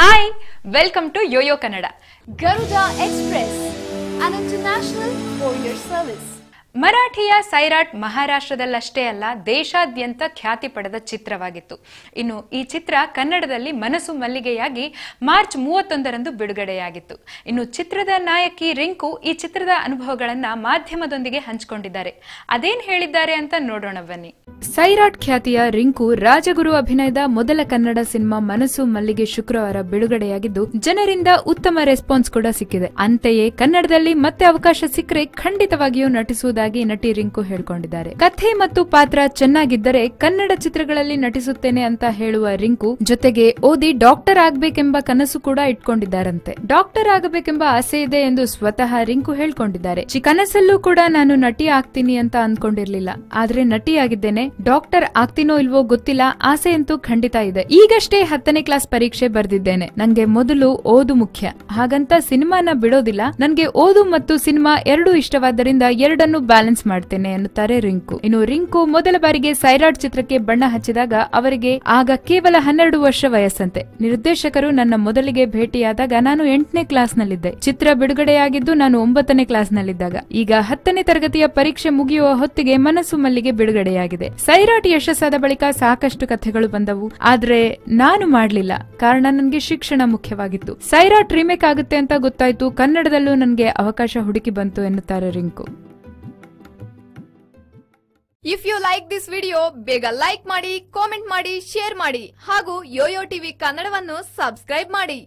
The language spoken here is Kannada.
Hi welcome to Yoyo Kannada Garuda express an international courier service ಮರಾಠಿಯ Sairat ಮಹಾರಾಷ್ಟ್ರದಲ್ಲಷ್ಟೇ ಅಲ್ಲ, ದೇಶಾದ್ಯಂತ ಖ್ಯಾತಿ ಪಡೆದ ಚಿತ್ರವಾಗಿತ್ತು. ಇನ್ನು ಈ ಚಿತ್ರ ಕನ್ನಡದಲ್ಲಿ ಮನಸ್ಸು ಮಲ್ಲಿಗೆಯಾಗಿ ಮಾರ್ಚ್ ಮೂವತ್ತೊಂದರಂದು ಬಿಡುಗಡೆಯಾಗಿತ್ತು. ಇನ್ನು ಚಿತ್ರದ ನಾಯಕಿ ರಿಂಕು ಈ ಚಿತ್ರದ ಅನುಭವಗಳನ್ನ ಮಾಧ್ಯಮದೊಂದಿಗೆ ಹಂಚಿಕೊಂಡಿದ್ದಾರೆ. ಅದೇನ್ ಹೇಳಿದ್ದಾರೆ ಅಂತ ನೋಡೋಣ ಬನ್ನಿ. ಸೈರಾಟ್ ಖ್ಯಾತಿಯ ರಿಂಕು ರಾಜಗುರು ಅಭಿನಯದ ಮೊದಲ ಕನ್ನಡ ಸಿನಿಮಾ ಮನಸ್ಸು ಮಲ್ಲಿಗೆ ಶುಕ್ರವಾರ ಬಿಡುಗಡೆಯಾಗಿದ್ದು, ಜನರಿಂದ ಉತ್ತಮ ರೆಸ್ಪಾನ್ಸ್ ಕೂಡ ಸಿಕ್ಕಿದೆ. ಅಂತೆಯೇ ಕನ್ನಡದಲ್ಲಿ ಮತ್ತೆ ಅವಕಾಶ ಸಿಕ್ಕರೆ ಖಂಡಿತವಾಗಿಯೂ ನಟಿಸುವುದಾಗಿ ನಟಿ ರಿಂಕು ಹೇಳಿಕೊಂಡಿದ್ದಾರೆ. ಕಥೆ ಮತ್ತು ಪಾತ್ರ ಚೆನ್ನಾಗಿದ್ದರೆ ಕನ್ನಡ ಚಿತ್ರಗಳಲ್ಲಿ ನಟಿಸುತ್ತೇನೆ ಅಂತ ಹೇಳುವ ರಿಂಕು ಜೊತೆಗೆ ಓದಿ ಡಾಕ್ಟರ್ ಆಗ್ಬೇಕೆಂಬ ಕನಸು ಕೂಡ ಇಟ್ಕೊಂಡಿದ್ದಾರಂತೆ. ಡಾಕ್ಟರ್ ಆಗಬೇಕೆಂಬ ಆಸೆ ಇದೆ ಎಂದು ಸ್ವತಃ ರಿಂಕು ಹೇಳ್ಕೊಂಡಿದ್ದಾರೆ. ಕನಸಲ್ಲೂ ಕೂಡ ನಾನು ನಟಿ ಆಗ್ತೀನಿ ಅಂತ ಅಂದ್ಕೊಂಡಿರ್ಲಿಲ್ಲ. ಆದ್ರೆ ನಟಿಯಾಗಿದ್ದೇನೆ. ಡಾಕ್ಟರ್ ಆಗ್ತೀನೋ ಇಲ್ವೋ ಗೊತ್ತಿಲ್ಲ, ಆಸೆ ಅಂತೂ ಖಂಡಿತ ಇದೆ. ಈಗಷ್ಟೇ ಹತ್ತನೇ ಕ್ಲಾಸ್ ಪರೀಕ್ಷೆ ಬರೆದಿದ್ದೇನೆ. ನಂಗೆ ಮೊದಲು ಓದು ಮುಖ್ಯ. ಹಾಗಂತ ಸಿನಿಮಾನ ಬಿಡೋದಿಲ್ಲ. ನನ್ಗೆ ಓದು ಮತ್ತು ಸಿನಿಮಾ ಎರಡೂ ಇಷ್ಟವಾದ್ದರಿಂದ ಎರಡನ್ನು ಬ್ಯಾಲೆನ್ಸ್ ಮಾಡ್ತೇನೆ ಎನ್ನುತ್ತಾರೆ ರಿಂಕು. ಇನ್ನು ರಿಂಕು ಮೊದಲ ಬಾರಿಗೆ ಸೈರಾಡ್ ಚಿತ್ರಕ್ಕೆ ಬಣ್ಣ ಹಚ್ಚಿದಾಗ ಅವರಿಗೆ ಆಗ ಕೇವಲ ಹನ್ನೆರಡು ವರ್ಷ ವಯಸ್ಸಂತೆ. ನಿರ್ದೇಶಕರು ನನ್ನ ಮೊದಲಿಗೆ ಭೇಟಿಯಾದಾಗ ನಾನು ಎಂಟನೇ ಕ್ಲಾಸ್ನಲ್ಲಿದ್ದೆ. ಚಿತ್ರ ಬಿಡುಗಡೆಯಾಗಿದ್ದು ನಾನು ಒಂಬತ್ತನೇ ಕ್ಲಾಸ್ನಲ್ಲಿದ್ದಾಗ. ಈಗ ಹತ್ತನೇ ತರಗತಿಯ ಪರೀಕ್ಷೆ ಮುಗಿಯುವ ಹೊತ್ತಿಗೆ ಮನಸ್ಸು ಮಲ್ಲಿಗೆ ಬಿಡುಗಡೆಯಾಗಿದೆ. ಸೈರಾಟ್ ಯಶಸ್ಸಾದ ಬಳಿಕ ಸಾಕಷ್ಟು ಕಥೆಗಳು ಬಂದವು. ಆದ್ರೆ ನಾನು ಮಾಡಲಿಲ್ಲ. ಕಾರಣ ನನಗೆ ಶಿಕ್ಷಣ ಮುಖ್ಯವಾಗಿತ್ತು. ಸೈರಾಟ್ ರೀಮೇಕ್ ಆಗುತ್ತೆ ಅಂತ ಗೊತ್ತಾಯ್ತು. ಕನ್ನಡದಲ್ಲೂ ನನಗೆ ಅವಕಾಶ ಹುಡುಕಿ ಬಂತು ಎನ್ನುತ್ತಾರೆ Rinku. If you like this video ಬೇಗ ಲೈಕ್ ಮಾಡಿ ಕಾಮೆಂಟ್ ಮಾಡಿ ಶೇರ್ ಮಾಡಿ ಹಾಗೂ ಯೋಯೋ ಟಿವಿ ಕನ್ನಡವನ್ನು ಸಬ್ಸ್ಕ್ರೈಬ್ ಮಾಡಿ.